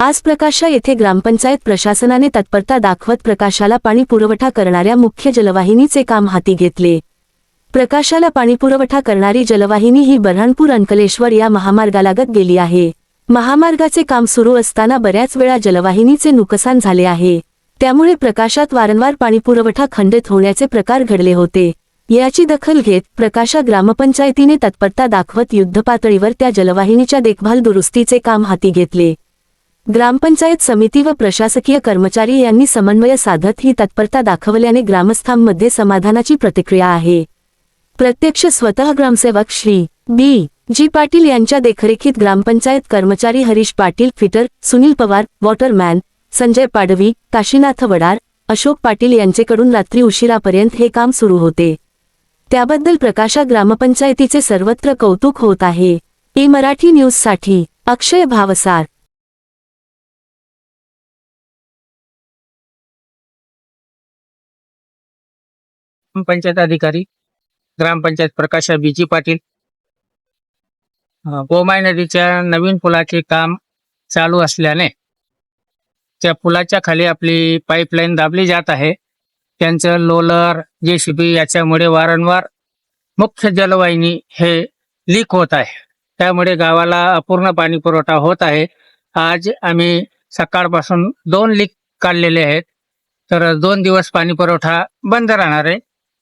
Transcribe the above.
आज प्रकाशा येथे ग्रामपंचायत प्रशासनाने तत्परता दाखवत प्रकाशाला पाणी पुरवठा करणाऱ्या मुख्य जलवाहिनीचे काम हाती घेतले. प्रकाशाला पाणीपुरवठा करणारी जलवाहिनी ही बऱ्हाणपूर अंकलेश्वर या महामार्गालागत गेली आहे. महामार्गाचे काम सुरू असताना बऱ्याच वेळा जलवाहिनीचे नुकसान झाले आहे. त्यामुळे प्रकाशात वारंवार पाणीपुरवठा खंडित होण्याचे प्रकार घडले होते. याची दखल घेत प्रकाशा ग्रामपंचायतीने तत्परता दाखवत युद्धपातळीवर त्या जलवाहिनीच्या देखभाल दुरुस्तीचे काम हाती घेतले. ग्रामपंचायत समिती व प्रशासकीय कर्मचारी यांनी समन्वय साधत ही तत्परता दाखवल्याने ग्रामस्थांमध्ये समाधानाची प्रतिक्रिया आहे. प्रत्यक्ष स्वतः ग्रामसेवक श्री. बी. जी. पाटील यांच्या देखरेखीत ग्रामपंचायत कर्मचारी हरीश पाटील फिटर सुनील पवार वॉटरमॅन संजय पाडवी काशीनाथ वडार अशोक पाटील यांचेकडून रात्री उशिरापर्यंत हे काम सुरू होते. त्याबद्दल प्रकाशा ग्रामपंचायतीचे सर्वत्र कौतुक होत आहे. ई मराठी न्यूजसाठी अक्षय भावसार. ग्रामपंचायत अधिकारी ग्रामपंचायत प्रकाशा बीजी पाटील. गोमाय नदीच्या नवीन पुलाचे काम चालू असल्याने त्या पुलाच्या खाली आपली पाईपलाईन दाबली जात आहे. त्यांचं लोलर जेसीबी याच्यामुळे वारंवार मुख्य जलवाहिनी हे लीक होत आहे. त्यामुळे गावाला अपूर्ण पाणी पुरवठा होत आहे. आज आम्ही सकाळपासून दोन लीक काढलेले आहेत. तर दोन दिवस पाणी पुरवठा बंद राहणार आहे.